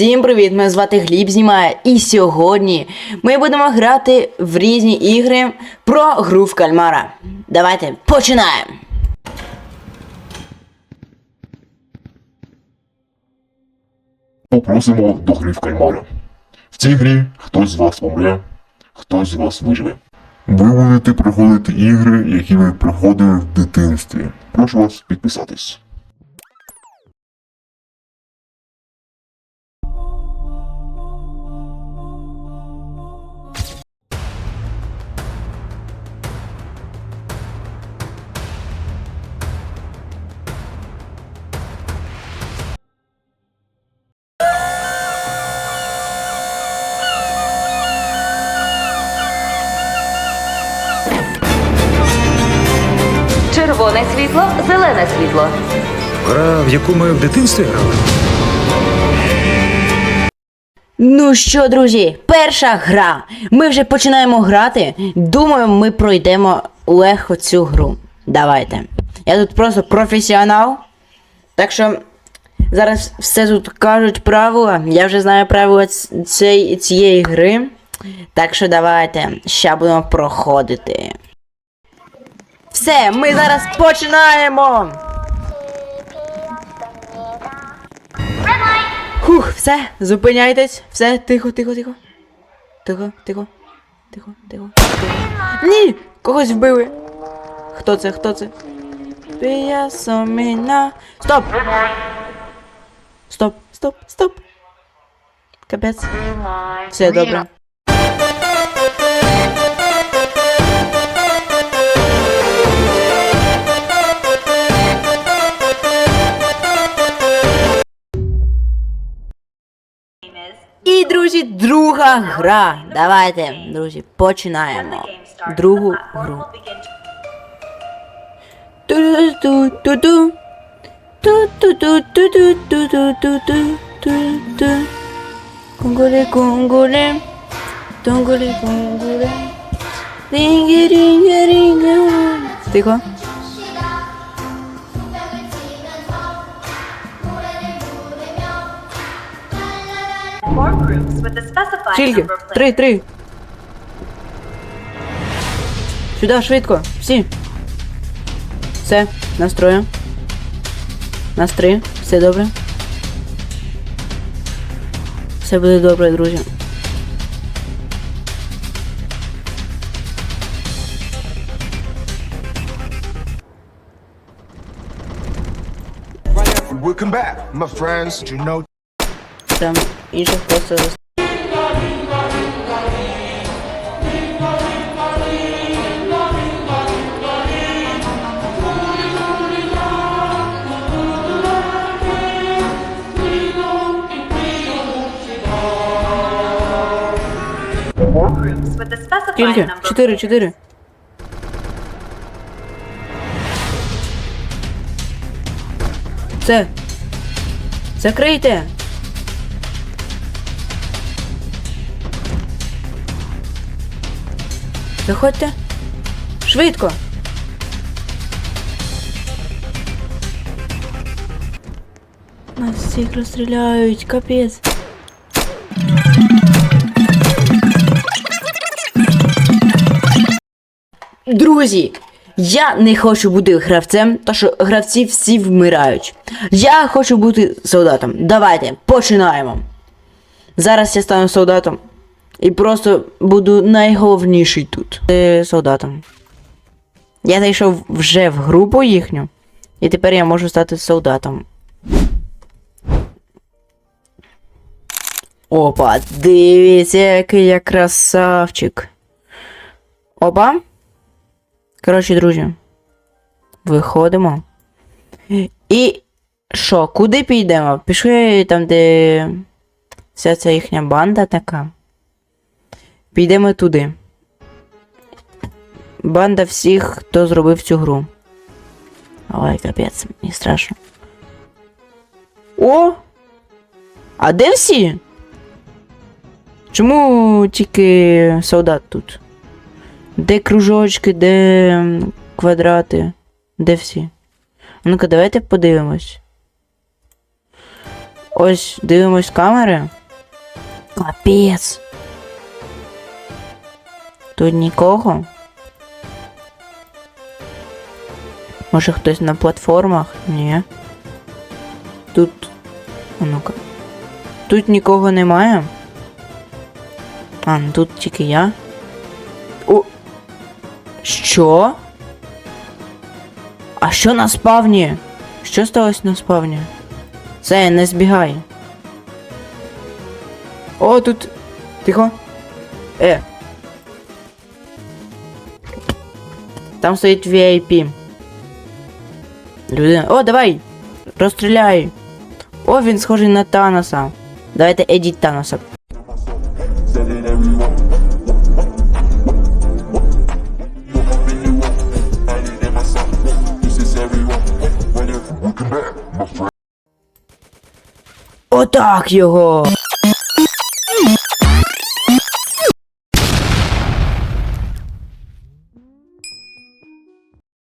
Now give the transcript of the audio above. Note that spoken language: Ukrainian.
Всім привіт! Мене звати Гліб знімає. І сьогодні ми будемо грати в різні ігри про гру в кальмара. Давайте починаємо! Попросимо до гри в кальмара. В цій грі хтось з вас помре, хтось з вас виживе. Ви будете проходити ігри, які ви проходили в дитинстві. Прошу вас підписатись. Червоне світло, зелене світло. Гра, в яку ми в дитинстві грали. Ну що, друзі, перша гра. Ми вже починаємо грати. Думаю, ми пройдемо легко цю гру. Давайте. Я тут просто професіонал. Так що зараз все тут кажуть правила. Я вже знаю правила цієї, цієї гри. Так що давайте, ще будемо проходити. Все, ми зараз починаємо. Хух, все, зупиняйтесь. Все, тихо, тихо, тихо. Тихо, тихо. Тихо, тихо. тихо. Ні! Когось вбили. Хто це? Хто це? Піясоміна. Стоп! Стоп, стоп, стоп. Капець. Все добре. Друга гра. Давайте, друзі, починаємо. Другу гру. Ту-ту-ту-ту-ту. Тихо. Players. Три, три. Сюди, швидко. Всі. Все, настрою. Настрій. Все добре. Все буде добре, друзі. Welcome back, my friends. You know прям інших просто роз... Скільки? Чотири, чотири. Це. Закрийте! Заходьте. Швидко. Нас всіх розстріляють, капець. Друзі, я не хочу бути гравцем, тому що гравці всі вмирають. Я хочу бути солдатом. Давайте, починаємо. Зараз я стану солдатом. І просто буду найголовніший тут. Е, солдатом. Я зайшов вже в групу їхню. І тепер я можу стати солдатом. Опа, дивіться, який я красавчик. Опа. Коротше, друзі. Виходимо. І що, куди підемо? Пішли там, де вся ця їхня банда така. Підемо туди. Банда всіх, хто зробив цю гру. Ой, капець, мені страшно. О! А де всі? Чому тільки солдат тут? Де кружочки, де квадрати? Де всі? Ну-ка, давайте подивимось. Ось дивимось камери. Капець. Тут нікого. Може хтось на платформах? Ні. Тут. А ну-ка. Тут нікого немає. А, ну тут тільки я. О. Що? А що на спавні? Що сталося на спавні? Це не збігай. О, тут. Тихо. Е. Там стоїть VIP. Людина. О, давай! Розстріляй! О, він схожий на Таноса. Давайте едіть Таноса. Отак його!